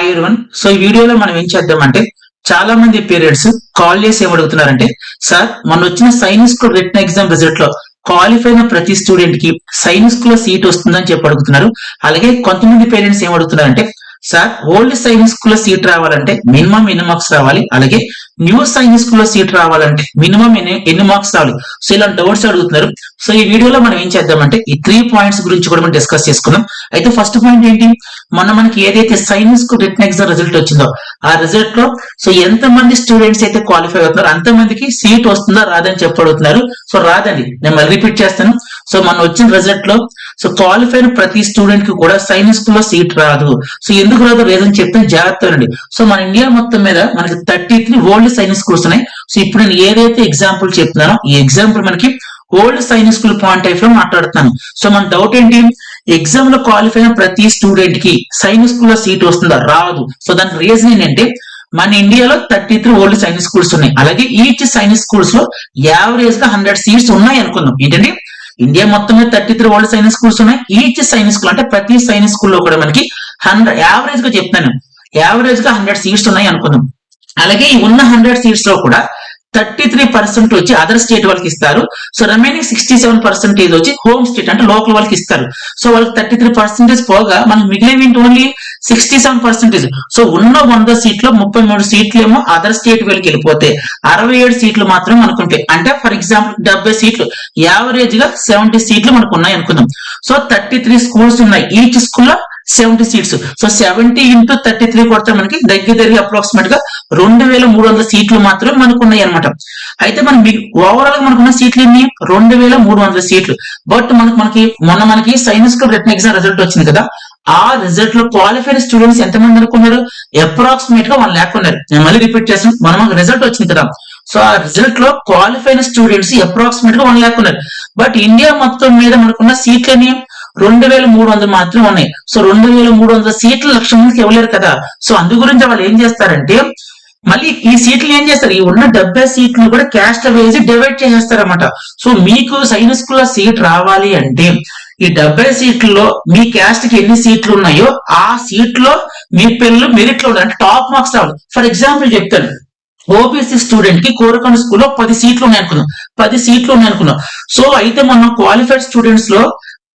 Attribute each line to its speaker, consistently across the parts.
Speaker 1: Hi one so ఈ వీడియోలో మనం ఏం చేద్దామంటే చాలా మంది పేరెంట్స్ కాల్ చేసి ఏమడుగుతున్నారంటే సార్ మొన్న వచ్చిన సైన్స్ స్కూల్ రిటర్న్ ఎగ్జామ్ రిజల్ట్లో క్వాలిఫై అయిన ప్రతి స్టూడెంట్కి సైన్స్ స్కూల్లో సీట్ వస్తుందని చెప్పి అడుగుతున్నారు. అలాగే కొంతమంది పేరెంట్స్ ఏం అడుగుతున్నారంటే సార్ ఓల్డ్ సైన్స్ స్కూల్లో సీట్ రావాలంటే మినిమం ఎన్ని మార్క్స్ రావాలి. అలాగే న్యూ సైన్స్కు లో సీట్ రావాలంటే మినిమం ఎన్ని ఎన్ని మార్క్స్ రావాలి? సో ఇలా డౌట్స్ అడుగుతున్నారు. సో ఈ వీడియోలో మనం ఏం చేద్దామంటే ఈ త్రీ పాయింట్స్ గురించి కూడా మనం డిస్కస్ చేసుకుందాం. అయితే ఫస్ట్ పాయింట్ ఏంటి? మనం మనకి ఏదైతే సైన్స్కు రిటర్న్ ఎగ్జామ్ రిజల్ట్ వచ్చిందో ఆ రిజల్ట్లో సో ఎంత మంది స్టూడెంట్స్ అయితే క్వాలిఫై అవుతున్నారో? అంత మందికి సీట్ వస్తుందా? రాదని చెప్పి అడుగుతున్నారు. సో రాదండి. నేను మళ్ళీ రిపీట్ చేస్తాను. సో మనం వచ్చిన రిజల్ట్లో సో క్వాలిఫై ప్రతి స్టూడెంట్కి కూడా సైన్స్ స్కూల్లో సీట్ రాదు. సో ఎందుకు రాదు? రీజన్ చెప్తే జాగ్రత్త సో మన ఇండియా మొత్తం మీద మనకి thirty three old Sainik schools ఉన్నాయి. సో ఇప్పుడు నేను ఏదైతే ఎగ్జాంపుల్ చెప్తున్నానో ఈ ఎగ్జాంపుల్ మనకి ఓల్డ్ సైన్స్ స్కూల్ పాయింట్ ఆఫ్లో మాట్లాడుతున్నాను. సో మన డౌట్ ఏంటి? ఎగ్జామ్లో క్వాలిఫై అయిన ప్రతి స్టూడెంట్కి సైన్స్ స్కూల్లో సీట్ వస్తుందా? రాదు. సో దానికి రీజన్ ఏంటంటే మన ఇండియాలో thirty three old Sainik schools ఉన్నాయి. అలాగే ఈచ్ సైన్స్ స్కూల్స్లో యావరేజ్గా హండ్రెడ్ సీట్స్ ఉన్నాయి అనుకుందాం. ఏంటంటే ఇండియా మొత్తం మీద thirty three old Sainik schools ఉన్నాయి. ఈచ్ సైన్స్ స్కూల్ అంటే ప్రతి సైన్స్ స్కూల్లో కూడా మనకి హండ్రెడ్ యావరేజ్గా చెప్తాను యావరేజ్గా హండ్రెడ్ సీట్స్ ఉన్నాయి అనుకుందాం. అలాగే ఈ ఉన్న హండ్రెడ్ సీట్స్లో కూడా థర్టీ త్రీ పర్సెంట్ వచ్చి అదర్ స్టేట్ వాళ్ళకి ఇస్తారు. So remaining sixty seven percentage వచ్చి హోమ్ స్టేట్ అంటే లోకల్ వాళ్ళకి ఇస్తారు. సో వాళ్ళకి థర్టీ త్రీ పర్సెంటేజ్ పోగా మనకి మిగిలిన ఏంటి only sixty seven percentage so ఉన్న వంద సీట్లో ముప్పై మూడు సీట్లు ఏమో అదర్ స్టేట్ వీళ్ళకి వెళ్ళిపోతే అరవై ఏడు సీట్లు మాత్రం మనకు ఉంటాయి. అంటే ఫర్ ఎగ్జాంపుల్ డెబ్బై సీట్లు యావరేజ్గా సెవెంటీ సీట్లు మనకు ఉన్నాయి అనుకుందాం. సో థర్టీ త్రీ స్కూల్స్ ఉన్నాయి ఈచ్ స్కూల్లో seventy seats so seventy into thirty three కొడితే మనకి దగ్గర దగ్గర అప్రాక్సిమేట్గా రెండు వేల మూడు వందల సీట్లు మాత్రమే మనకు ఉన్నాయి అనమాట అయితే మనం ఓవరాల్గా మనకున్న సీట్లు ఎన్ని? రెండు వేల మూడు వందల సీట్లు. బట్ మనకు మనకి మొన్న మనకి సైన్స్కు రిటర్న్ ఎగ్జామ్ రిజల్ట్ వచ్చింది కదా. ఆ రిజల్ట్లో క్వాలిఫైడ్ స్టూడెంట్స్ ఎంతమంది అనుకున్నారు? అప్రాక్సిమేట్గా వన్ ల్యాక్ ఉన్నారు. నేను మళ్ళీ రిపీట్ చేస్తాను. మనం రిజల్ట్ వచ్చింది కదా. సో ఆ రిజల్ట్లో క్వాలిఫైడ్ స్టూడెంట్స్ అప్రాక్సిమేట్గా వన్ ల్యాక్ ఉన్నారు. బట్ ఇండియా మొత్తం మీద మనకున్న సీట్లని రెండు వేల మూడు వందలు మాత్రమే ఉన్నాయి. సో రెండు వేల మూడు వందల సీట్లు లక్ష మందికి ఇవ్వలేరు కదా. సో అందు గురించి వాళ్ళు ఏం చేస్తారంటే మళ్ళీ ఈ సీట్లు ఏం చేస్తారు? ఈ ఉన్న డెబ్బై సీట్లు కూడా క్యాస్ట్ వేసి డివైడ్ చేసేస్తారన్నమాట. సో మీకు సైన్స్ స్కూల్ సీట్ రావాలి అంటే ఈ డెబ్బై సీట్లలో మీ క్యాస్ట్కి ఎన్ని సీట్లు ఉన్నాయో ఆ సీట్లో మీ పిల్లలు మెరిట్లో ఉండాలి. అంటే టాప్ మార్క్స్ రావాలి. ఫర్ ఎగ్జాంపుల్ చెప్తాను. ఓబీసీ స్టూడెంట్కి కోరకొండ స్కూల్లో పది సీట్లు ఉన్నాయి అనుకున్నాం పది సీట్లు ఉన్నాయి అనుకున్నాం సో అయితే మనం క్వాలిఫైడ్ స్టూడెంట్స్లో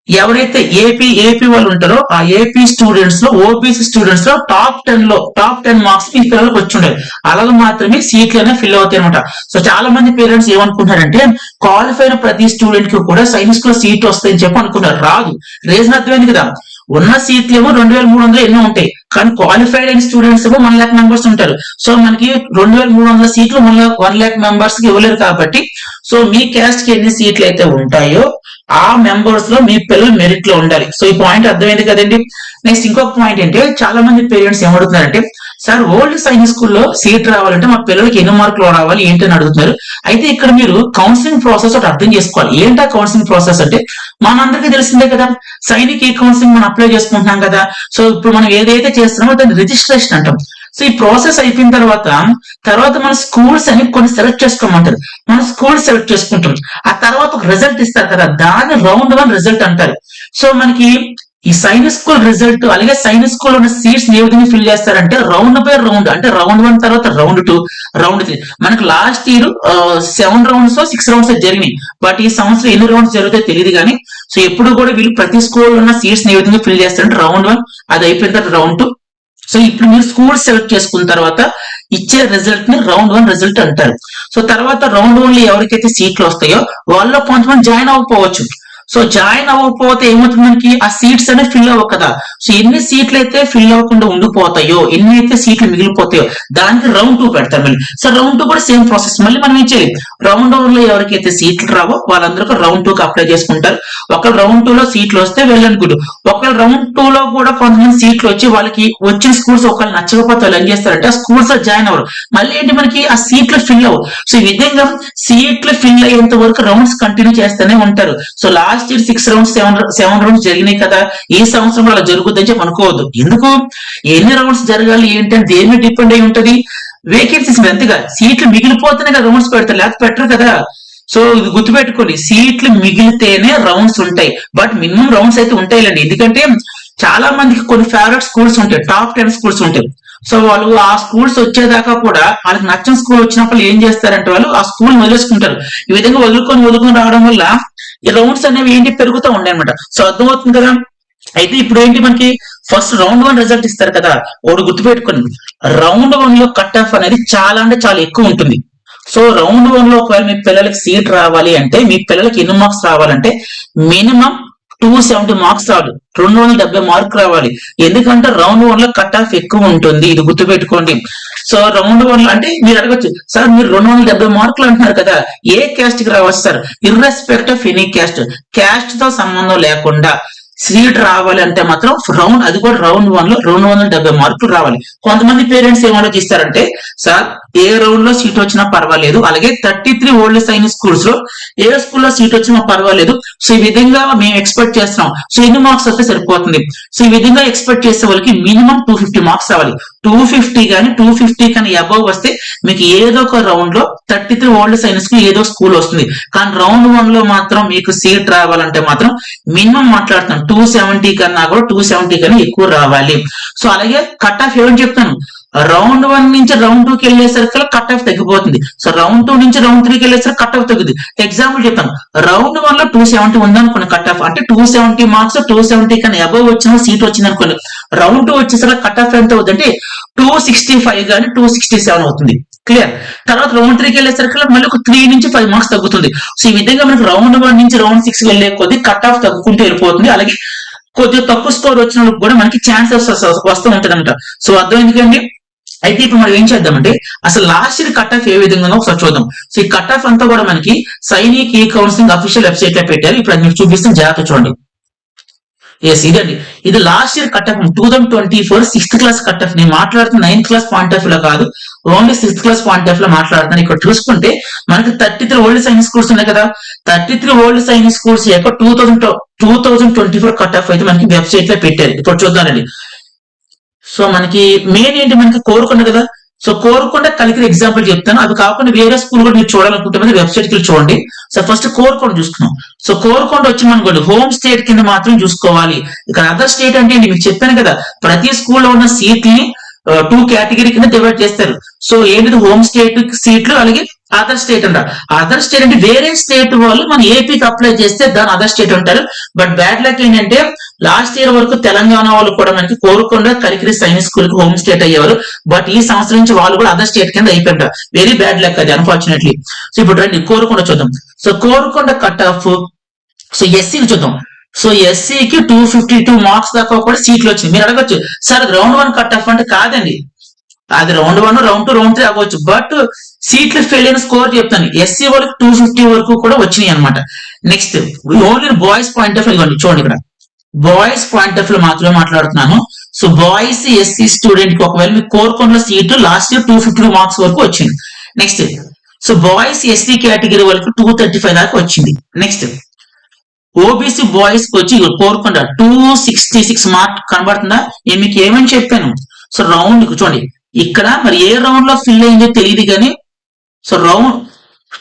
Speaker 1: ఎవరైతే ఏపీ ఏపీ వాళ్ళు ఉంటారో ఆ ఏపీ స్టూడెంట్స్లో ఓబీసీ స్టూడెంట్స్లో టాప్ టెన్లో టాప్ టెన్ మార్క్స్ ఈ పిల్లలకు వచ్చి అలాగే మాత్రమే సీట్లు అనేవి ఫిల్ అవుతాయి అనమాట సో చాలా మంది పేరెంట్స్ ఏమనుకుంటారంటే క్వాలిఫై అయిన ప్రతి స్టూడెంట్కి కూడా సైన్స్లో సీట్ వస్తాయని చెప్పి అనుకున్నారు రాదు. రీజన్ అర్థమైంది కదా. ఉన్న సీట్లు ఏమో రెండు వేల మూడు వందలు ఎన్నో ఉంటాయి. కానీ క్వాలిఫైడ్ అయిన స్టూడెంట్స్ ఏమో వన్ ల్యాక్ మెంబర్స్ ఉంటారు. సో మనకి రెండు వేల మూడు వందల సీట్లు వన్ ల్యాక్ వన్ ల్యాక్ మెంబర్స్కి ఇవ్వలేరు కాబట్టి సో మీ క్యాస్ట్కి ఎన్ని సీట్లు అయితే ఉంటాయో ఆ మెంబర్స్లో మీ పిల్లలు మెరిట్లో ఉండాలి. సో ఈ పాయింట్ అర్థమైంది కదండి. నెక్స్ట్ ఇంకొక పాయింట్ ఏంటి? చాలా మంది పేరెంట్స్ ఏమడుతున్నారంటే సార్ ఓల్డ్ సైన్స్ స్కూల్లో సీట్ రావాలంటే మా పిల్లలకి ఎన్ని మార్కులు రావాలి ఏంటి అని అడుగుతున్నారు. అయితే ఇక్కడ మీరు కౌన్సిలింగ్ ప్రాసెస్ ఒకటి అర్థం చేసుకోవాలి. ఏంటా కౌన్సిలింగ్ ప్రాసెస్ అంటే? మనందరికీ తెలిసిందే కదా సైనిక్ ఈ కౌన్సిలింగ్ మనం అప్లై చేసుకుంటున్నాం కదా. సో ఇప్పుడు మనం ఏదైతే చేస్తున్నామో దాన్ని రిజిస్ట్రేషన్ అంటాం. సో ఈ ప్రాసెస్ అయిపోయిన తర్వాత తర్వాత మన స్కూల్స్ అని కొన్ని సెలెక్ట్ చేసుకోమంటారు. మన స్కూల్ సెలెక్ట్ చేసుకుంటాం ఆ తర్వాత ఒక రిజల్ట్ ఇస్తారు కదా దాన్ని రౌండ్ వన్ రిజల్ట్ అంటారు. సో మనకి ఈ సైనస్ స్కూల్ రిజల్ట్ అలాగే సైన్స్ స్కూల్ ఉన్న సీట్స్ ఏ విధంగా ఫిల్ చేస్తారంటే రౌండ్ బై రౌండ్ అంటే రౌండ్ వన్ తర్వాత రౌండ్ టూ రౌండ్ త్రీ మనకి last year seven rounds six rounds జరిగినాయి. బట్ ఈ సంవత్సరం ఎన్ని రౌండ్స్ జరుగుతాయో తెలియదు కానీ సో ఎప్పుడు కూడా వీళ్ళు ప్రతి స్కూల్ ఉన్న సీట్స్ ఏ విధంగా ఫిల్ చేస్తారంటే రౌండ్ వన్ అది అయిపోయిన తర్వాత రౌండ్ టూ సో ఇప్పుడు మీరు స్కూల్ సెలెక్ట్ చేసుకున్న తర్వాత ఇచ్చే రిజల్ట్ని రౌండ్ వన్ రిజల్ట్ అంటారు. సో తర్వాత రౌండ్ వన్లో ఎవరికైతే సీట్లు వస్తాయో వాళ్ళలో కొంతమంది జాయిన్ అవ్వకపోవచ్చు. సో జాయిన్ అవ్వకపోతే ఏమవుతుంది మనకి? ఆ సీట్స్ అనేవి ఫిల్ అవ్వవు కదా. సో ఎన్ని సీట్లు అయితే ఫిల్ అవ్వకుండా ఉండిపోతాయో ఎన్ని అయితే సీట్లు మిగిలిపోతాయో దానికి రౌండ్ టూ పెడతారు మళ్ళీ. సో రౌండ్ టూ కూడా సేమ్ ప్రాసెస్ మళ్ళీ మనం ఏం చేయాలి? రౌండ్ వన్లో ఎవరికైతే సీట్లు రావో వాళ్ళందరూ రౌండ్ టూ కి అప్లై చేసుకుంటారు. ఒకళ్ళు రౌండ్ టూ లో సీట్లు వస్తే వెళ్ళనుకుంటు ఒకళ్ళు రౌండ్ టూ లో కూడా కొంతమంది సీట్లు వచ్చి వాళ్ళకి వచ్చిన స్కూల్స్ ఒకళ్ళు నచ్చకపోతే వాళ్ళు ఏం చేస్తారంటే ఆ స్కూల్స్లో జాయిన్ అవ్వరు. మళ్ళీ ఏంటి మనకి? ఆ సీట్లు ఫిల్ అవ్వవు. సో ఈ విధంగా సీట్లు ఫిల్ అయ్యేంత వరకు రౌండ్స్ కంటిన్యూ చేస్తూనే ఉంటారు. So last year six rounds seven seven rounds జరిగినాయి కదా ఈ సంవత్సరం అలా జరుగుద్దని చెప్పి అనుకోవద్దు. ఎందుకు? ఎన్ని రౌండ్స్ జరగాలి ఏంటి అని దేని డిపెండ్ అయి ఉంటది? వేకెన్సీస్ ఎంతగా సీట్లు మిగిలిపోతేనే కదా రౌండ్స్ పెడతారు లేకపోతే పెట్టరు కదా. సో ఇది గుర్తుపెట్టుకోండి సీట్లు మిగిలితేనే రౌండ్స్ ఉంటాయి. బట్ మినిమం రౌండ్స్ అయితే ఉంటాయిలండి. ఎందుకంటే చాలా మందికి కొన్ని ఫేవరెట్ స్కూల్స్ ఉంటాయి టాప్ టెన్ స్కూల్స్ ఉంటాయి. సో వాళ్ళు ఆ స్కూల్స్ వచ్చేదాకా కూడా వాళ్ళకి నచ్చిన స్కూల్ వచ్చినప్పుడు ఏం చేస్తారంటే వాళ్ళు ఆ స్కూల్ వదిలేసుకుంటారు. ఈ విధంగా వదులుకొని వదులుకొని రావడం వల్ల ఈ రౌండ్స్ అనేవి ఏంటి పెరుగుతూ ఉండే అనమాట సో అర్థమవుతుంది కదా? అయితే ఇప్పుడు ఏంటి మనకి? ఫస్ట్ రౌండ్ వన్ రిజల్ట్ ఇస్తారు కదా. ఒకటి గుర్తుపెట్టుకోండి రౌండ్ వన్లో కట్ ఆఫ్ అనేది చాలా అంటే చాలా ఎక్కువ ఉంటుంది. సో రౌండ్ వన్లో ఒకవేళ మీ పిల్లలకి సీట్ రావాలి అంటే మీ పిల్లలకి ఎన్ని మార్క్స్ రావాలంటే మినిమం టూ సెవెంటీ మార్క్స్ రాదు. రెండు వందల డెబ్బై మార్క్ రావాలి. ఎందుకంటే రౌండ్ వన్లో కట్ ఆఫ్ ఎక్కువ ఉంటుంది. ఇది గుర్తుపెట్టుకోండి. సో రౌండ్ వన్లో అంటే మీరు అడగచ్చు సార్ మీరు రెండు వందల డెబ్బై మార్కులు అంటున్నారు కదా ఏ క్యాస్ట్కి రావచ్చు sir? Irrespective of any caste క్యాస్ట్తో సంబంధం లేకుండా. సీట్ రావాలి అంటే మాత్రం రౌండ్ అది కూడా రౌండ్ వన్లో రెండు వందల డెబ్బై మార్కులు రావాలి. కొంతమంది పేరెంట్స్ ఏం ఆలోచిస్తారంటే సార్ ఏ రౌండ్లో సీట్ వచ్చినా పర్వాలేదు. అలాగే థర్టీ త్రీ ఓల్డ్ సైన్స్ స్కూల్స్లో ఏ స్కూల్లో సీట్ వచ్చినా పర్వాలేదు. సో ఈ విధంగా మేము ఎక్స్పెక్ట్ చేస్తున్నాం. సో ఎన్ని మార్క్స్ వస్తే సరిపోతుంది? సో ఈ విధంగా ఎక్స్పెక్ట్ చేసే వాళ్ళకి మినిమం టూ ఫిఫ్టీ మార్క్స్ రావాలి. టూ ఫిఫ్టీ కానీ టూ ఫిఫ్టీ కానీ అబవ్ వస్తే మీకు ఏదో ఒక రౌండ్లో థర్టీ త్రీ ఓల్డ్ సైన్స్కి ఏదో స్కూల్ వస్తుంది. కానీ రౌండ్ వన్లో మాత్రం మీకు సీట్ రావాలంటే మాత్రం మినిమం మాట్లాడుతాం టూ సెవెంటీ కన్నా కూడా టూ సెవెంటీ కన్నా ఎక్కువ రావాలి. సో అలాగే కట్ ఆఫ్ ఏమని చెప్తాను? రౌండ్ వన్ నుంచి రౌండ్ టూకి వెళ్ళేసరికి కట్ ఆఫ్ తగ్గిపోతుంది. సో రౌండ్ టూ నుంచి రౌండ్ త్రీ కి వెళ్ళేసరికి కట్ ఆఫ్ తగ్గుతుంది. ఎగ్జాంపుల్ చెప్తాను. రౌండ్ వన్లో టూ సెవెంటీ ఉందనుకోండి కట్ ఆఫ్ అంటే two seventy marks two seventy కన్నా అబౌవ్ వచ్చిన సీట్ వచ్చింది అనుకోండి రౌండ్ టూ వచ్చేసరికి కట్ ఆఫ్ ఎంత అవుతుంది అంటే టూ సిక్స్టీ ఫైవ్ కానీ టూ సిక్స్టీ సెవెన్ అవుతుంది. క్లియర్ తర్వాత రౌండ్ త్రీకి వెళ్ళేసరికి మళ్ళీ ఒక త్రీ నుంచి ఫైవ్ మార్క్స్ తగ్గుతుంది. సో ఈ విధంగా మనకి రౌండ్ వన్ నుంచి రౌండ్ సిక్స్ వెళ్ళే కొద్ది కట్ ఆఫ్ తగ్గుకుంటూ వెళ్ళిపోతుంది. అలాగే కొద్దిగా తక్కువ స్కోర్ వచ్చిన వాళ్ళకి కూడా మనకి ఛాన్సెస్ వస్తూ ఉంటదంట సో అర్థం ఎందుకండి? అయితే ఇప్పుడు మనం ఏం చేద్దామంటే అసలు లాస్ట్ ఇయర్ కట్ ఆఫ్ ఏ విధంగా ఒకసారి చూద్దాం. సో ఈ కట్ ఆఫ్ అంతా కూడా మనకి సైనిక్ ఈ కౌన్సిలింగ్ అఫీషియల్ వెబ్సైట్లో పెట్టారు. ఇప్పుడు అది మీకు చూపిస్తాం జాగ్రత్త చూడండి. ఎస్ ఇదండి. ఇది last year cut off two thousand twenty four sixth class cut off నేను మాట్లాడుతున్న నైన్త్ క్లాస్ పాయింట్ ఆఫ్లో కాదు ఓన్లీ సిక్స్త్ క్లాస్ పాయింట్ ఆఫ్లో మాట్లాడుతున్నాను. ఇక్కడ చూసుకుంటే మనకి thirty three old Sainik schools ఉన్నాయి కదా. Thirty three old Sainik schools యొక్క two thousand two thousand twenty four cut off అయితే మనకి వెబ్సైట్లో పెట్టారు. ఇప్పుడు చూద్దానండి సో మనకి మెయిన్ ఏంటి? మనకి కోరుకున్నాడు కదా సో కోరుకొండ కలిగిన ఎగ్జాంపుల్ చెప్తాను. అది కాకుండా వేరే స్కూల్ కూడా మీరు చూడాలనుకుంటే వెబ్సైట్కి చూడండి. సో ఫస్ట్ కోరుకొండ చూసుకున్నాం సో కోరుకొండ వచ్చి మనకోండి హోమ్ స్టేట్ కింద మాత్రం చూసుకోవాలి. ఇక్కడ అదర్ స్టేట్ అంటే ఏంటి మీకు చెప్పాను కదా. ప్రతి స్కూల్లో ఉన్న సీట్ని uh, టూ కేటగిరీ కింద డివైడ్ చేస్తారు. సో ఏంటిది? హోమ్ స్టేట్ సీట్లు అలాగే అదర్ స్టేట్ అంటారు అదర్ స్టేట్ అంటే వేరే స్టేట్ వాళ్ళు మన ఏపీకి అప్లై చేస్తే దాని అదర్ స్టేట్ అంటారు బట్ బ్యాడ్ లక్ ఏంటంటే లాస్ట్ ఇయర్ వరకు తెలంగాణ వాళ్ళు కూడా మనకి కోరుకుండా కలికిరి సైన్స్ స్కూల్కి హోమ్ స్టేట్ అయ్యేవారు. బట్ ఈ సంవత్సరం నుంచి వాళ్ళు కూడా అదర్ స్టేట్ కింద అయిపోయారు వెరీ బ్యాడ్ లక్ అది అన్ఫార్చునేట్లీ సో ఇప్పుడు రండి కోరుకొండ చూద్దాం. So Korukonda cut off so ఎస్సీని చూద్దాం. సో ఎస్సీకి టూ ఫిఫ్టీ టూ మార్క్స్ దాకా కూడా సీట్లు వచ్చింది మీరు అడగచ్చు sir round one cut off అంటే కాదండి. అది round one round two round three అవ్వచ్చు. బట్ సీట్లు ఫెయిల్ అయిన స్కోర్ చెప్తాను. ఎస్సీ వాళ్ళకి టూ ఫిఫ్టీ వరకు కూడా వచ్చినాయి అనమాట next only boys point off ఇవ్వండి చూడండి ఇక్కడ. బాయ్స్ పాయింట్ ఆఫ్లో మాత్రమే మాట్లాడుతున్నాను. సో బాయ్స్ ఎస్సీ స్టూడెంట్కి ఒకవేళ మీకు Korukonda seat last year two fifty marks వరకు వచ్చింది. Next so boys SC category వరకు టూ థర్టీ ఫైవ్ దాకా వచ్చింది. నెక్స్ట్ ఓబీసీ బాయ్స్కి వచ్చి కోరుకుంటా టూ సిక్స్టీ సిక్స్ మార్క్ కనబడుతుందా? నేను మీకు ఏమని చెప్పాను? సో రౌండ్ చూడండి. ఇక్కడ మరి ఏ రౌండ్లో ఫిల్ అయిందో తెలియదు కానీ సో రౌండ్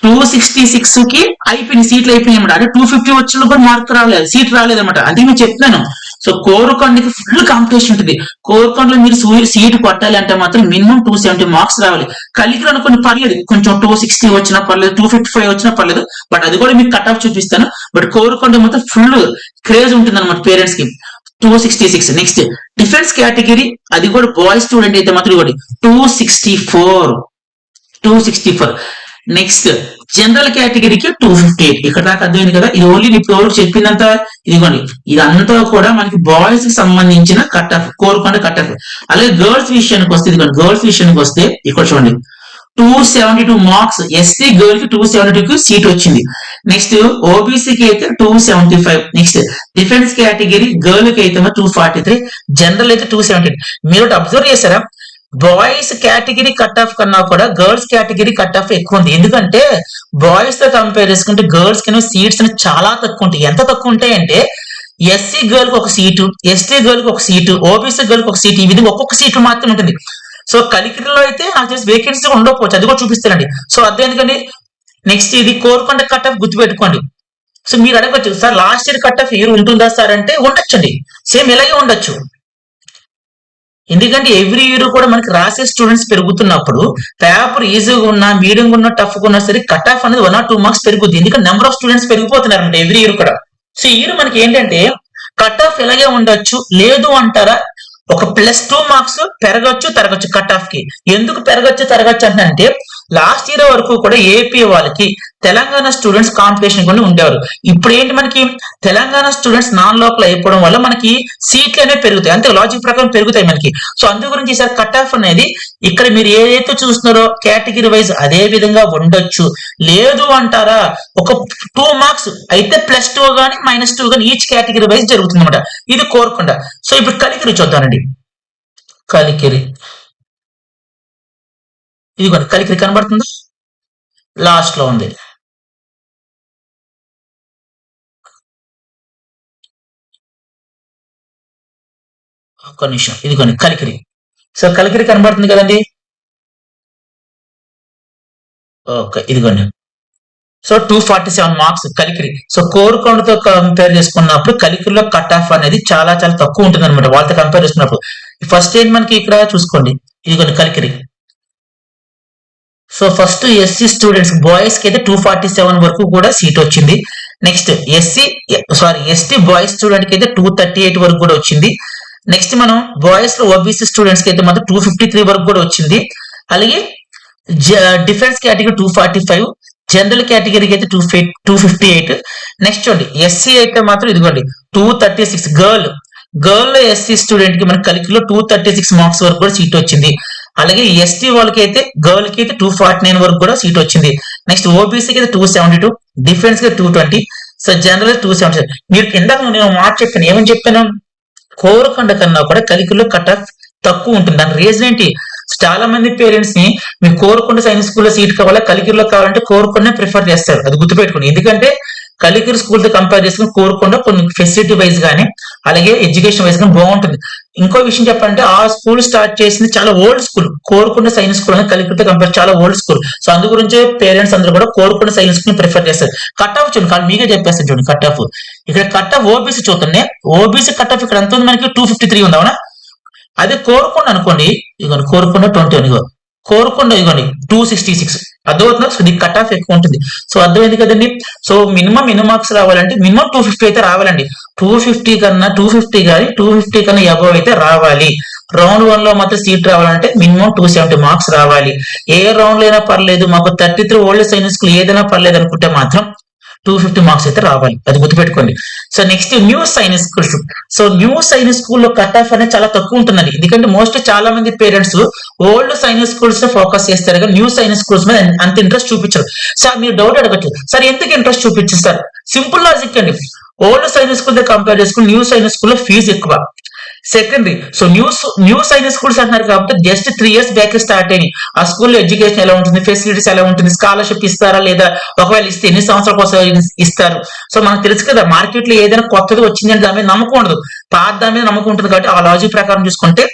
Speaker 1: టూ సిక్స్టీ సిక్స్కి అయిపోయినాయి సీట్లు అయిపోయినాయి అనమాట అంటే టూ ఫిఫ్టీ వచ్చిన కూడా మార్క్ రాలేదు. సీట్ రాలేదన్నమాట అందుకే నేను చెప్తున్నాను సో కోరుకొండకి ఫుల్ కాంపిటీషన్ ఉంటుంది. కోరుకొండలో మీరు సీట్ కొట్టాలి అంటే మాత్రం మినిమం టూ సెవెంటీ మార్క్స్ రావాలి. కలికి అనుకుని పర్లేదు. కొంచెం టూ సిక్స్టీ వచ్చినా పర్లేదు. టూ ఫిఫ్టీ ఫైవ్ వచ్చినా పర్లేదు. బట్ అది కూడా మీకు కట్ ఆఫ్ చూపిస్తాను. బట్ కోరుకొండ మాత్రం ఫుల్ క్రేజ్ ఉంటుంది అనమాట పేరెంట్స్కి. Two sixty six next defence category అది కూడా బాయ్ స్టూడెంట్ అయితే మాత్రం కూడా two sixty four two sixty four next general కేటగిరీకి టూ ఫిఫ్టీ ఎయిట్ ఇక్కడ దాకా అర్థమైంది కదా? ఇది ఓన్లీ ఇప్పుడు వరకు చెప్పిందంతా ఇదిగోండి. ఇదంతా కూడా మనకి బాయ్స్కి సంబంధించిన cut off Korukonda cut off అలాగే గర్ల్స్ విషయానికి వస్తే ఇదిగోండి గర్ల్స్ విషయానికి వస్తే ఇక్కడ చూడండి. Two seventy two marks SC గర్ల్కి two seventy two seat వచ్చింది నెక్స్ట్ ఓబీసీకి అయితే two seventy five next defence category గర్ల్కి అయితే టూ ఫార్టీ త్రీ జనరల్ అయితే టూ సెవెంటీ మీరు అబ్జర్వ్ చేశారా? బాయ్స్ కేటగిరీ కట్ ఆఫ్ కన్నా కూడా గర్ల్స్ కేటగిరీ కట్ ఆఫ్ ఎక్కువ ఉంది. ఎందుకంటే బాయ్స్తో కంపేర్ చేసుకుంటే గర్ల్స్కి సీట్స్ చాలా తక్కువ ఉంటాయి. ఎంత తక్కువ ఉంటాయంటే ఎస్సీ గర్ల్కి ఒక సీటు ఎస్టీ గర్ల్కి ఒక సీటు ఓబీసీ గర్ల్కి ఒక సీటు ఈ విధంగా ఒక్కొక్క సీటు మాత్రమే ఉంటుంది. సో కలికిరిలో అయితే నాకు తెలిసి వేకెన్సీ ఉండకపోవచ్చు. అది కూడా చూపిస్తారండి సో అదే ఎందుకండి నెక్స్ట్ ఇది కోరుకొండ కట్ ఆఫ్ గుర్తుపెట్టుకోండి. సో మీరు అడగచ్చు sir last year cut off year ఉంటుందా సార్? అంటే ఉండొచ్చండి. సేమ్ ఇలాగే ఉండొచ్చు. ఎందుకంటే ఎవ్రీ ఇయర్ కూడా మనకి రాసే స్టూడెంట్స్ పెరుగుతున్నప్పుడు పేపర్ ఈజీగా ఉన్నా మీడియం ఉన్నా టఫ్ ఉన్నా సరే కట్ ఆఫ్ అనేది వన్ ఆర్ టూ మార్క్స్ పెరుగుతుంది ఎందుకంటే నెంబర్ ఆఫ్ స్టూడెంట్స్ పెరిగిపోతున్నారు అంటే ఎవ్రీ ఇయర్ కూడా. సో ఈ ఇయర్ మనకి ఏంటంటే కట్ ఆఫ్ ఇలాగే ఉండొచ్చు? లేదు అంటారా? ఒక ప్లస్ టూ మార్క్స్ పెరగచ్చు తరగచ్చు కట్ ఆఫ్కి. ఎందుకు పెరగచ్చు తరగచ్చు అంటే లాస్ట్ ఇయర్ వరకు కూడా ఏపీ వాళ్ళకి తెలంగాణ స్టూడెంట్స్ కాంపిటీషన్ కూడా ఉండేవారు. ఇప్పుడు ఏంటి మనకి? తెలంగాణ స్టూడెంట్స్ నాన్ లోకల్ అయిపోవడం వల్ల మనకి సీట్లు అనేవి పెరుగుతాయి. అంతే లాజిక్ ప్రకారం పెరుగుతాయి మనకి. సో అందు గురించి ఈసారి కట్ ఆఫ్ అనేది ఇక్కడ మీరు ఏదైతే చూస్తున్నారో కేటగిరీ వైజ్ అదే విధంగా ఉండొచ్చు. లేదు అంటారా? ఒక టూ మార్క్స్ అయితే ప్లస్ టూ గానీ మైనస్ టూ గానీ ఈచ్ కేటగిరీ వైజ్ జరుగుతుంది అనమాట ఇది కోరకుండా సో ఇప్పుడు కలికిరి చూద్దామండి కలికిరి. ఇదిగోండి కలికిరి కనబడుతుందా? లాస్ట్లో ఉంది. ఒక్క నిమిషం ఇదిగోండి కలికిరి. సో కలికిరి కనబడుతుంది కదండి? ఓకే ఇదిగోండి so two forty seven marks Kalikiri. So కోరుకొండతో compare చేసుకున్నప్పుడు కలికిరిలో కట్ ఆఫ్ అనేది చాలా చాలా తక్కువ ఉంటుంది అనమాట వాళ్ళతో కంపేర్ చేసుకున్నప్పుడు. ఫస్ట్ ఏం మనకి ఇక్కడ చూసుకోండి. ఇదిగోండి Kalikiri. So first SC students బాయ్స్కి అయితే టూ ఫార్టీ సెవెన్ వరకు కూడా సీట్ వచ్చింది. Next SC sorry ST boys స్టూడెంట్కి అయితే టూ థర్టీ ఎయిట్ వరకు కూడా వచ్చింది. నెక్స్ట్ మనం బాయ్స్లో ఓబీసీ స్టూడెంట్స్కి అయితే మాత్రం టూ ఫిఫ్టీ త్రీ వరకు కూడా వచ్చింది. అలాగే defence category two forty five general కేటగిరీకి అయితే two two fifty eight next చూడండి ఎస్సీ అయితే మాత్రం ఇదిగోండి two thirty six girl girl SC స్టూడెంట్కి మన కలికిలో టూ థర్టీ సిక్స్ మార్క్స్ వరకు కూడా సీట్ వచ్చింది. అలాగే ఎస్టీ వాళ్ళకి అయితే గర్ల్కి అయితే టూ ఫార్టీ నైన్ వరకు కూడా సీట్ వచ్చింది. నెక్స్ట్ ఓబీసీకి అయితే two seventy two డిఫెన్స్కి two twenty so general two seventy మీరు ఇందాక నేను మాట చెప్పాను ఏమని చెప్పాను? కోరకొండ కన్నా కూడా కలికిలో కట్ ఆఫ్ తక్కువ ఉంటుంది. దాని రీజన్ ఏంటి? చాలా మంది పేరెంట్స్ని మీరు కోరుకుంటే సైన్స్ స్కూల్లో సీట్ కావాలా కలికిరిలో కావాలంటే కోరుకునే ప్రిఫర్ చేస్తారు. అది గుర్తుపెట్టుకోండి. ఎందుకంటే కలికిరి స్కూల్తో కంపేర్ చేసుకుని కోరుకుండా కొన్ని ఫెసిలిటీ వైజ్ గానీ అలాగే ఎడ్యుకేషన్ వైజ్ గానీ బాగుంటుంది. ఇంకో విషయం చెప్పాలంటే ఆ స్కూల్ స్టార్ట్ చేసింది చాలా ఓల్డ్ స్కూల్ కోరుకున్న సైన్స్ స్కూల్ అనేది కలికిరితో కంపేర్ చాలా ఓల్డ్ స్కూల్ సో అందు గురించి పేరెంట్స్ అందరూ కూడా కోరుకున్న సైన్స్ స్కూల్ ప్రిఫర్ చేస్తారు. కట్ ఆఫ్ చూడండి కానీ మీకే చెప్పేస్తాను చూడండి కట్ ఆఫ్ ఇక్కడ కట్ ఆఫ్ ఓబీసీ చూస్తుండే ఓబీసీ కట్ ఆఫ్ ఇక్కడ ఎంత ఉంది మనకి? టూ ఫిఫ్టీ త్రీ ఉంది అవునా? అదే అనుకోండి ఇగోండి కోరుకున్న ట్వంటీ వన్ ఇగో. కోరుకుండా ఇదిగోండి టూ సిక్స్టీ సిక్స్ అర్థమవుతుందా సో దీనికి కట్ ఆఫ్ ఎక్కువ ఉంటుంది. సో అర్థమైంది కదండి? సో మినిమం ఎన్ని మార్క్స్ రావాలంటే మినిమం టూ ఫిఫ్టీ అయితే రావాలండి. టూ ఫిఫ్టీ కన్నా టూ ఫిఫ్టీ కానీ టూ ఫిఫ్టీ కన్నా అబవ్ అయితే రావాలి. రౌండ్ వన్లో మాత్రం సీట్ రావాలంటే మినిమం టూ సెవెంటీ మార్క్స్ రావాలి. ఏ రౌండ్లో అయినా పర్లేదు మాకు థర్టీ త్రీ ఓల్డ్ సైన్స్ ఏదైనా పర్లేదు అనుకుంటే మాత్రం టూ ఫిఫ్టీ మార్క్స్ అయితే రావాలి. అది గుర్తుపెట్టుకోండి. So next new science schools so new science స్కూల్లో కట్ ఆఫ్ అనేది చాలా తక్కువ ఉంటుందండి. ఎందుకంటే మోస్ట్ చాలా మంది parents old science schools focus చేస్తారు కానీ న్యూ సైన్స్ స్కూల్స్ మీద అంత ఇంట్రెస్ట్ చూపించరు. సార్ మీరు డౌట్ అడగచ్చు. సార్ ఎందుకు ఇంట్రెస్ట్ చూపించారు సింపుల్ లాజిక్ అండి. ఓల్డ్ సైన్స్ స్కూల్ కంపేర్ చేసుకుని న్యూ సైన్స్ స్కూల్లో ఫీజు ఎక్కువ. Secondary so news new science schools అంటున్నారు కాబట్టి just three years back start అయినాయి. ఆ స్కూల్లో ఎడ్యుకేషన్ ఎలా ఉంటుంది ఫెసిలిటీస్ ఎలా ఉంటుంది స్కాలర్షిప్ ఇస్తారా లేదా ఒకవేళ ఇస్తే ఎన్ని సంవత్సరాల కోసం ఇస్తారు? సో మనకు తెలుసు కదా మార్కెట్లో ఏదైనా కొత్తది వచ్చిందంటే దాని మీద నమ్మకం ఉండదు. పాత దాని మీద నమ్మకం ఉంటుంది కాబట్టి ఆ లాజిక్ ప్రకారం చూసుకుంటే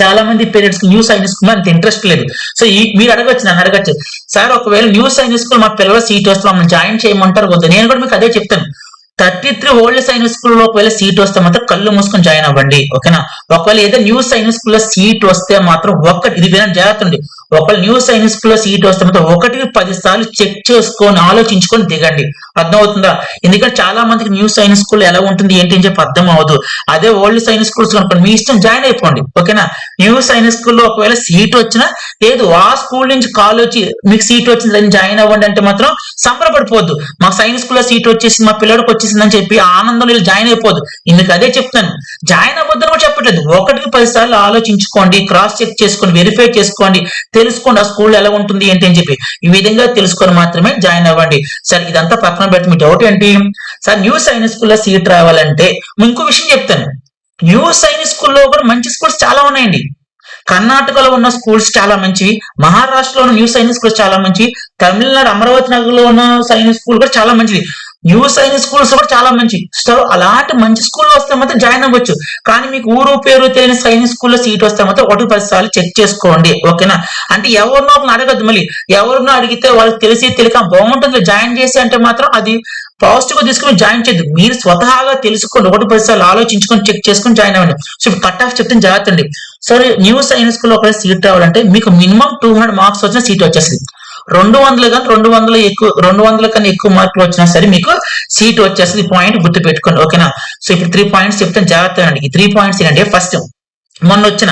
Speaker 1: చాలా మంది పేరెంట్స్కి న్యూ సైన్స్ స్కూల్ అంత ఇంట్రెస్ట్ లేదు. సో ఈ మీరు అడగచ్చు నన్ను అడగచ్చు. సార్ ఒకవేళ న్యూ సైన్స్ స్కూల్ మా పిల్లల సీట్ వస్తే మమ్మల్ని జాయిన్ చేయమంటారు వద్దు. నేను కూడా మీకు అదే చెప్తాను. థర్టీ త్రీ ఓల్డ్ సైన్స్ స్కూల్లో ఒకవేళ సీట్ వస్తే మాత్రం కళ్ళు మూసుకొని జాయిన్ అవ్వండి ఓకేనా? ఒకవేళ ఏదో న్యూ సైన్స్ స్కూల్లో సీట్ వస్తే మాత్రం ఒక్కటి ఇది వినండి జాగ్రత్త అండి ఒకవేళ న్యూ సైన్స్ స్కూల్లో సీట్ వస్తే మాత్రం ఒకటికి పది సార్లు చెక్ చేసుకొని ఆలోచించుకొని దిగండి. అర్థమవుతుందా? ఎందుకంటే చాలా మందికి న్యూ సైన్స్ స్కూల్ ఎలా ఉంటుంది ఏంటి అని చెప్పి అర్థం అవ్వదు. అదే ఓల్డ్ సైన్స్ స్కూల్స్ అనుకోండి మీ ఇష్టం జాయిన్ అయిపోండి ఓకేనా? న్యూ సైన్స్ స్కూల్లో ఒకవేళ సీట్ వచ్చినా లేదు ఆ స్కూల్ నుంచి కాల్ వచ్చి మీకు సీట్ వచ్చింది జాయిన్ అవ్వండి అంటే మాత్రం సంబరపడిపోద్దు. మా సైన్స్ స్కూల్లో సీట్ వచ్చేసింది మా పిల్లడికి వచ్చేసిందని చెప్పి ఆనందం వీళ్ళు జాయిన్ అయిపోదు. ఇందుకు అదే చెప్తాను జాయిన్ అవ్వద్దని కూడా చెప్పట్లేదు. ఒకటికి పది సార్లు ఆలోచించుకోండి క్రాస్ చెక్ చేసుకోండి వెరిఫై చేసుకోండి. తెలుసుకోండి ఆ స్కూల్ ఎలా ఉంటుంది ఏంటి అని చెప్పి ఈ విధంగా తెలుసుకొని మాత్రమే జాయిన్ అవ్వండి. సార్ ఇదంతా పక్కన పెట్టి మీ డౌట్ ఏంటి? సార్ న్యూ సైన్స్ స్కూల్లో సీట్ రావాలంటే ఇంకో విషయం చెప్తాను. న్యూ సైన్స్ స్కూల్లో కూడా మంచి స్కూల్స్ చాలా ఉన్నాయండి. కర్ణాటకలో ఉన్న స్కూల్స్ చాలా మంచివి. మహారాష్ట్రలో ఉన్న న్యూ సైన్స్ స్కూల్స్ చాలా మంచివి. తమిళనాడు అమరావతి నగర్లో ఉన్న సైన్స్ స్కూల్ కూడా చాలా మంచిది. న్యూ సైన్స్ స్కూల్స్ కూడా చాలా మంచి. సో అలాంటి మంచి స్కూల్లో వస్తే మాత్రం జాయిన్ అవ్వచ్చు. కానీ మీకు ఊరు పేరు తెలియని సైన్స్ స్కూల్లో సీట్ వస్తే మాత్రం ఒకటి పది సార్లు చెక్ చేసుకోండి. ఓకేనా అంటే ఎవరినో అడగద్దు మళ్ళీ. ఎవరినో అడిగితే వాళ్ళకి తెలిసి తెలియక బాగుంటుంది జాయిన్ చేసి అంటే మాత్రం అది పాజిటివ్గా తీసుకుని జాయిన్ చేయద్దు. మీరు స్వతహాగా తెలుసుకొని ఒకటి పది సార్లు ఆలోచించుకొని చెక్ చేసుకొని జాయిన్ అవ్వండి. సో కట్ ఆఫ్ చెప్తే జాగ్రత్త అండి. సరే న్యూ సైన్స్ స్కూల్లో ఒకవేళ సీట్ రావాలంటే మీకు మినిమం టూ హండ్రెడ్ మార్క్స్ వచ్చిన సీట్ వచ్చేస్తుంది. రెండు వందలు కానీ రెండు వందలు ఎక్కువ రెండు వందల కన్నా ఎక్కువ మార్కులు వచ్చినా సరే మీకు సీట్ వచ్చేస్తుంది పాయింట్ గుర్తు పెట్టుకోండి ఓకేనా? సో ఇప్పుడు త్రీ పాయింట్స్ చెప్తాను జాగ్రత్త అండి ఈ త్రీ పాయింట్స్ ఏంటంటే ఫస్ట్ మొన్న వచ్చిన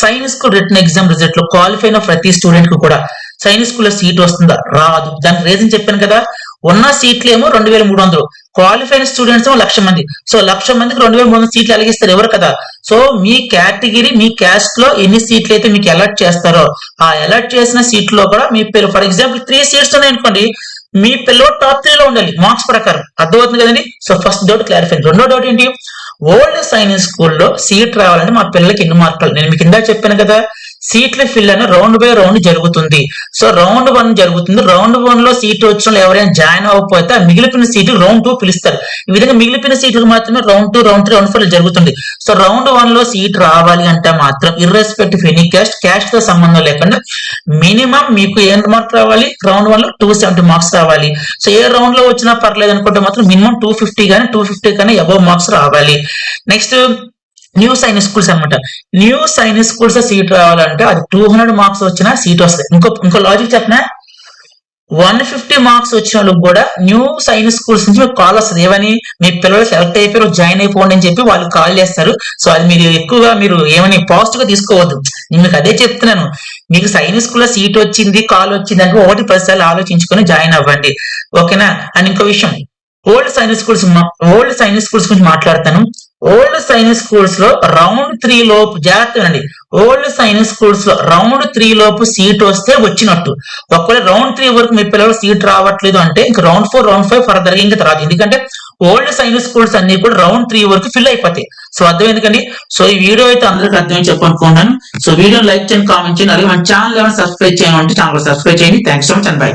Speaker 1: సైన్స్కు రిటర్న్ ఎగ్జామ్ రిజల్ట్లో క్వాలిఫై అయిన ప్రతి స్టూడెంట్కు కూడా సైన్స్ స్కూల్లో సీట్ వస్తుందా? రాదు. దానికి రీజన్ చెప్పాను కదా. ఉన్న సీట్లు ఏమో రెండు వేల మూడు వందలు. క్వాలిఫైడ్ స్టూడెంట్స్ ఏమో లక్ష మంది. సో లక్ష మందికి రెండు వేల మూడు వందల సీట్లు అలగిస్తారు ఎవరు కదా? సో మీ కేటగిరీ మీ క్యాస్ట్లో ఎన్ని సీట్లు అయితే మీకు అలర్ట్ చేస్తారో ఆ అలర్ట్ చేసిన సీట్లో కూడా మీ పేరు ఫర్ ఎగ్జాంపుల్ త్రీ సీట్స్ ఉన్నాయి అనుకోండి మీ పిల్లలు టాప్ త్రీ లో ఉండాలి మార్క్స్ ప్రకారం. అర్థమవుతుంది కదండి? సో ఫస్ట్ డౌట్ క్లారిఫై రెండో డౌట్ ఏంటి? ఓల్డ్ సైన్స్ స్కూల్లో సీట్ రావాలంటే మా పిల్లలకి ఎన్ని మార్కులు? నేను మీకు ఇందా చెప్పాను కదా సీట్ల ఫిల్ రౌండ్ బై రౌండ్ జరుగుతుంది. సో రౌండ్ వన్ జరుగుతుంది. రౌండ్ వన్లో సీట్ వచ్చిన ఎవరైనా జాయిన్ అవ్వకపోతే ఆ మిగిలిపోయిన సీట్ రౌండ్ టూ పిలుస్తారు. ఈ విధంగా మిగిలిపోయిన సీట్లకు మాత్రమే round two round three round four జరుగుతుంది. సో రౌండ్ వన్లో సీట్ రావాలి అంటే మాత్రం ఇర్రెస్పెక్టివ్ ఎనీ క్యాస్ట్ క్యాస్ట్తో సంబంధం లేకుండా మినిమం మీకు ఏ మార్క్స్ రావాలి? రౌండ్ వన్లో టూ సెవెంటీ మార్క్స్ రావాలి. సో ఏ రౌండ్లో వచ్చినా పర్లేదు అనుకుంటే మాత్రం మినిమం టూ ఫిఫ్టీ కానీ టూ ఫిఫ్టీ కానీ అబౌవ్ మార్క్స్ రావాలి. నెక్స్ట్ న్యూ సైన్స్ స్కూల్స్ అన్నమాట. న్యూ సైన్స్ స్కూల్స్ సీట్ రావాలంటే అది టూ హండ్రెడ్ మార్క్స్ వచ్చినా సీట్ వస్తుంది. ఇంకో ఇంకో లాజిక్ చెప్పనా? వన్ ఫిఫ్టీ మార్క్స్ వచ్చిన వాళ్ళకి కూడా న్యూ సైన్స్ స్కూల్స్ నుంచి మీకు కాల్ వస్తుంది. ఏమని? మీ పిల్లలు సెలెక్ట్ అయిపోయారు జాయిన్ అయిపోండి అని చెప్పి వాళ్ళు కాల్ చేస్తారు. సో అది మీరు ఎక్కువగా మీరు ఏమని పాజిటివ్గా తీసుకోవద్దు. నేను మీకు అదే చెప్తున్నాను. మీకు సైన్స్ స్కూల్లో సీట్ వచ్చింది కాల్ వచ్చింది అంటే ఒకటి పది సార్లు ఆలోచించుకొని జాయిన్ అవ్వండి. ఓకేనా అండ్ ఇంకో విషయం. Old science schools old science schools గురించి మాట్లాడతాను. ఓల్డ్ సైన్స్ స్కూల్స్లో రౌండ్ త్రీ లోపు జాగ్రత్త అండి ఓల్డ్ సైన్స్ స్కూల్స్లో రౌండ్ త్రీ లోపు సీట్ వస్తే వచ్చినట్టు. ఒకవేళ రౌండ్ త్రీ వరకు మీ పిల్లలు సీట్ రావట్లేదు అంటే ఇంకా round four round five further ఇంకా రాదు. ఎందుకంటే ఓల్డ్ సైన్స్ స్కూల్స్ అన్ని కూడా రౌండ్ త్రీ వరకు ఫిల్ అయిపోతాయి. సో అర్థం ఎందుకండి సో ఈ వీడియో అయితే అందరికీ అర్థం చెప్పనుకుంటున్నాను సో వీడియో లైక్ చేయండి కామెంట్ చేయండి అలాగే మన ఛానల్ ఏమైనా సబ్స్క్రైబ్ చేయండి అంటే ఛానల్ సబ్స్క్రైబ్ చేయండి. Thanks so much and bye